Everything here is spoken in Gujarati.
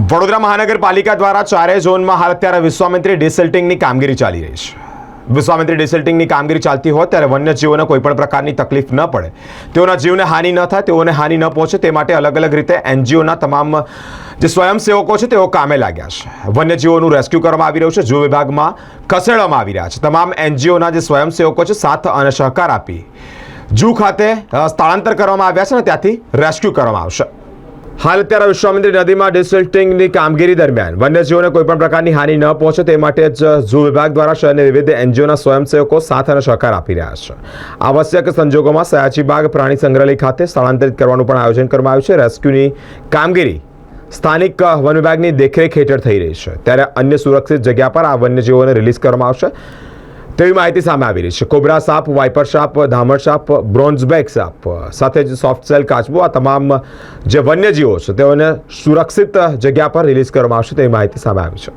વડોદરા મહાનગરપાલિકા દ્વારા ચારેય ઝોનમાં હાલ અત્યારે વિશ્વામિત્રી ડિસેલ્ટિંગની કામગીરી ચાલી રહી છે. વિશ્વામિત્રી ડિસેલ્ટિંગની કામગીરી ચાલતી હોય ત્યારે વન્યજીવોને કોઈ પણ પ્રકારની તકલીફ ન પડે. તેઓના જીવને હાનિ ન થાય, તેઓને હાનિ ન પહોંચે, તે માટે અલગ અલગ રીતે એનજીઓના તમામ જે સ્વયંસેવકો છે તેઓ કામે લાગ્યા છે. વન્યજીવોનું રેસ્ક્યુ કરવામાં આવી રહ્યું છે જીવ વિભાગમાં ખસેડવામાં આવી રહ્યા છે. તમામ એનજીઓના જે સ્વયંસેવકો છે, સાથ અને સહકાર આપી જૂ ખાતે સ્થળાંતર કરવામાં આવ્યા છે અને ત્યાંથી રેસ્ક્યુ કરવામાં આવશે. હાલ અત્યારે વિશ્વામિત્રી નદીમાં ડિસિલ્ટિંગની કામગીરી દરમિયાન વન્યજીવોને કોઈ પણ પ્રકારની હાનિ ન પહોંચે તે માટે જ ઝૂ વિભાગ દ્વારા શહેરની વિવિધ એનજીઓના સ્વયંસેવકો સાથ અને સહકાર આપી રહ્યા છે. આવશ્યક સંજોગોમાં સયાજીબાગ પ્રાણી સંગ્રહાલય ખાતે સ્થળાંતરિત કરવાનું પણ આયોજન કરવામાં આવ્યું છે. રેસ્ક્યુની કામગીરી સ્થાનિક વન વિભાગની દેખરેખ હેઠળ થઈ રહી છે. ત્યારે અન્ય સુરક્ષિત જગ્યા પર આ વન્યજીવોને રિલીઝ કરવામાં આવશે. તેવી માહિતી સામે આવી રહી છે. કોબરા સાપ, વાઇપર સાપ, ધામણ સાપ બ્રોન્ઝબેક સાપ સાથે જ સોફ્ટ સેલ કાચબો, આ તમામ જે વન્યજીવો છે તેઓને સુરક્ષિત જગ્યા પર રિલીઝ કરવામાં આવશે તેવી માહિતી સામે આવી છે.